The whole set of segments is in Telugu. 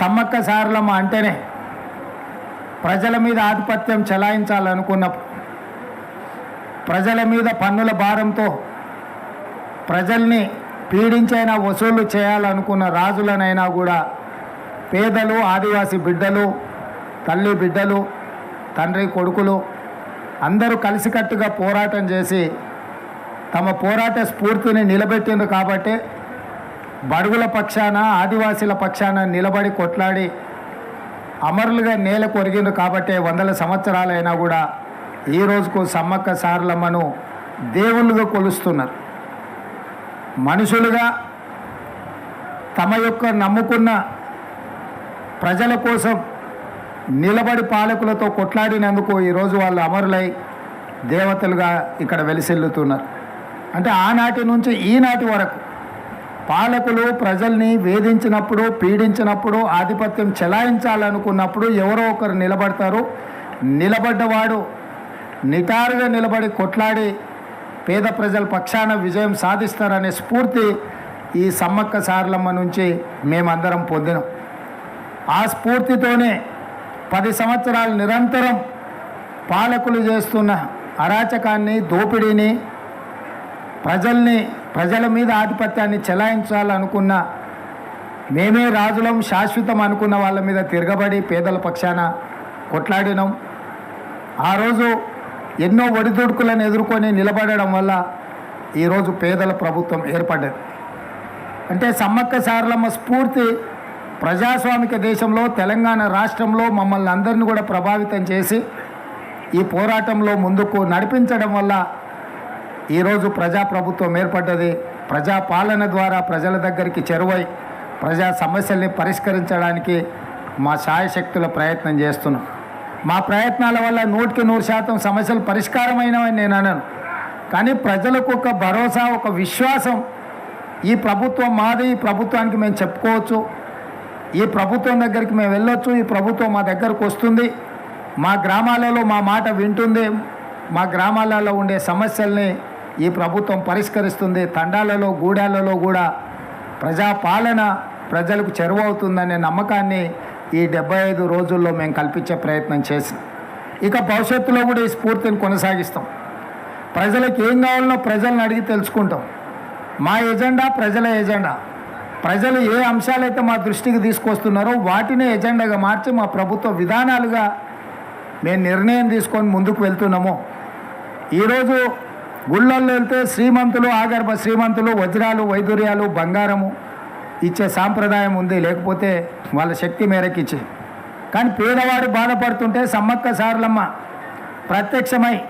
సమ్మక్క సారలమ్మ అంటేనే ప్రజల మీద ఆధిపత్యం చెలాయించాలనుకున్నప్పుడు ప్రజల మీద పన్నుల భారంతో ప్రజల్ని పీడించైనా వసూలు చేయాలనుకున్న రాజులనైనా కూడా పేదలు ఆదివాసీ బిడ్డలు తల్లి బిడ్డలు తండ్రి కొడుకులు అందరూ కలిసికట్టుగా పోరాటం చేసి తమ పోరాట స్ఫూర్తిని నిలబెట్టింది కాబట్టి బడుగుల పక్షాన ఆదివాసీల పక్షాన నిలబడి కొట్లాడి అమరులుగా నేల కొరిగిండ్రు కాబట్టి వందల సంవత్సరాలైనా కూడా ఈ రోజుకు సమ్మక్క సారలమ్మను దేవుళ్ళుగా కొలుస్తున్నారు. మనుషులుగా తమ యొక్క నమ్ముకున్న ప్రజల కోసం నిలబడి పాలకులతో కొట్లాడినందుకు ఈరోజు వాళ్ళు అమరులై దేవతలుగా ఇక్కడ వెలిసెల్లుతున్నారు. అంటే ఆనాటి నుంచి ఈనాటి వరకు పాలకులు ప్రజల్ని వేధించినప్పుడు పీడించినప్పుడు ఆధిపత్యం చెలాయించాలనుకున్నప్పుడు ఎవరో ఒకరు నిలబడతారు. నిలబడ్డవాడు నిటారుగా నిలబడి కొట్లాడి పేద ప్రజల పక్షాన విజయం సాధిస్తారనే స్ఫూర్తి ఈ సమ్మక్క సారలమ్మ నుంచి మేమందరం పొందినాం. ఆ స్ఫూర్తితోనే పది సంవత్సరాలు నిరంతరం పాలకులు చేస్తున్న అరాచకాన్ని దోపిడీని ప్రజల్ని ప్రజల మీద ఆధిపత్యాన్ని చెలాయించాలనుకున్న మేమే రాజులం శాశ్వతం అనుకున్న వాళ్ళ మీద తిరగబడి పేదల పక్షాన కొట్లాడినాం. ఆ రోజు ఎన్నో ఒడిదుడుకులను ఎదుర్కొని నిలబడడం వల్ల ఈరోజు పేదల ప్రభుత్వం ఏర్పడ్డది. అంటే సమ్మక్క సారలమ్మ స్ఫూర్తి ప్రజాస్వామిక దేశంలో తెలంగాణ రాష్ట్రంలో మమ్మల్ని అందరినీ కూడా ప్రభావితం చేసి ఈ పోరాటంలో ముందుకు నడిపించడం వల్ల ఈరోజు ప్రజాప్రభుత్వం ఏర్పడ్డది. ప్రజా పాలన ద్వారా ప్రజల దగ్గరికి చెరువై ప్రజా సమస్యల్ని పరిష్కరించడానికి మా శాయశక్తుల ప్రయత్నం చేస్తున్నాం. మా ప్రయత్నాల వల్ల నూటికి నూరు శాతం సమస్యలు పరిష్కారమైనవని నేను అన్నాను కానీ ప్రజలకు ఒక భరోసా ఒక విశ్వాసం ఈ ప్రభుత్వం మాది ఈ ప్రభుత్వానికి మేము చెప్పుకోవచ్చు. ఈ ప్రభుత్వం దగ్గరికి మేము వెళ్ళొచ్చు ఈ ప్రభుత్వం మా దగ్గరకు వస్తుంది. మా గ్రామాలలో మా మాట వింటుంది. మా గ్రామాలలో ఉండే సమస్యల్ని ఈ ప్రభుత్వం పరిష్కరిస్తుంది. తండాలలో గూడాలలో కూడా ప్రజాపాలన ప్రజలకు చెరువవుతుందనే నమ్మకాన్ని ఈ డెబ్బై ఐదు రోజుల్లో మేము కల్పించే ప్రయత్నం చేసాం ఇక భవిష్యత్తులో కూడా ఈ స్ఫూర్తిని కొనసాగిస్తాం. ప్రజలకు ఏం కావాలనో ప్రజలను అడిగి తెలుసుకుంటాం. మా ఎజెండా ప్రజల ఎజెండా. ప్రజలు ఏ అంశాలైతే మా దృష్టికి తీసుకొస్తున్నారో వాటిని ఎజెండాగా మార్చి మా ప్రభుత్వ విధానాలుగా మేము నిర్ణయం తీసుకొని ముందుకు వెళ్తున్నాము. ఈరోజు గుళ్ళల్లో వెళ్తే శ్రీమంతులు ఆగర్భ శ్రీమంతులు వజ్రాలు వైదూర్యాలు బంగారము ఇచ్చే సాంప్రదాయం ఉంది. లేకపోతే వాళ్ళ శక్తి మేరకు ఇచ్చే. కానీ పేదవాడు బాధపడుతుంటే సమ్మక్క సారలమ్మ ప్రత్యక్షమై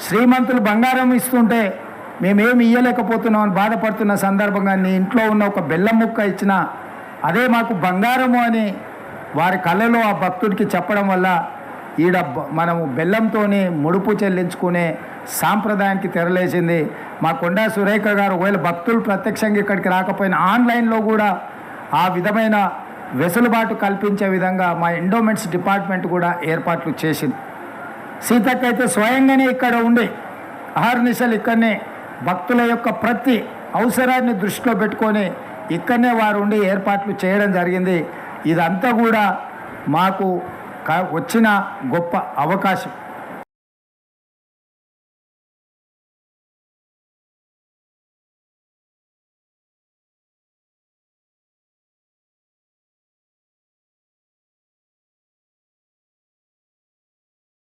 శ్రీమంతులు బంగారం ఇస్తుంటే మేమేమి ఇయ్యలేకపోతున్నాం అని బాధపడుతున్న సందర్భంగా నీ ఇంట్లో ఉన్న ఒక బెల్లం ముక్క ఇచ్చినా అదే మాకు బంగారము అని వారి కళ్ళలో ఆ భక్తుడికి చెప్పడం వల్ల ఈడ మనము బెల్లంతోనే ముడుపు చెల్లించుకునే సాంప్రదాయానికి తెరలేసింది. మా కొండా సురేఖ గారు ఒకవేళ భక్తులు ప్రత్యక్షంగా ఇక్కడికి రాకపోయినా ఆన్లైన్లో కూడా ఆ విధమైన వెసులుబాటు కల్పించే విధంగా మా ఎండోమెంట్స్ డిపార్ట్మెంట్ కూడా ఏర్పాట్లు చేసింది. సీతక్క అయితే స్వయంగానే ఇక్కడ ఉండి అహర్నిశలు ఇక్కడనే భక్తుల యొక్క ప్రతి అవసరాన్ని దృష్టిలో పెట్టుకొని ఇక్కడనే వారు ఉండి ఏర్పాట్లు చేయడం జరిగింది. ఇదంతా కూడా మాకు వచ్చిన గొప్ప అవకాశం.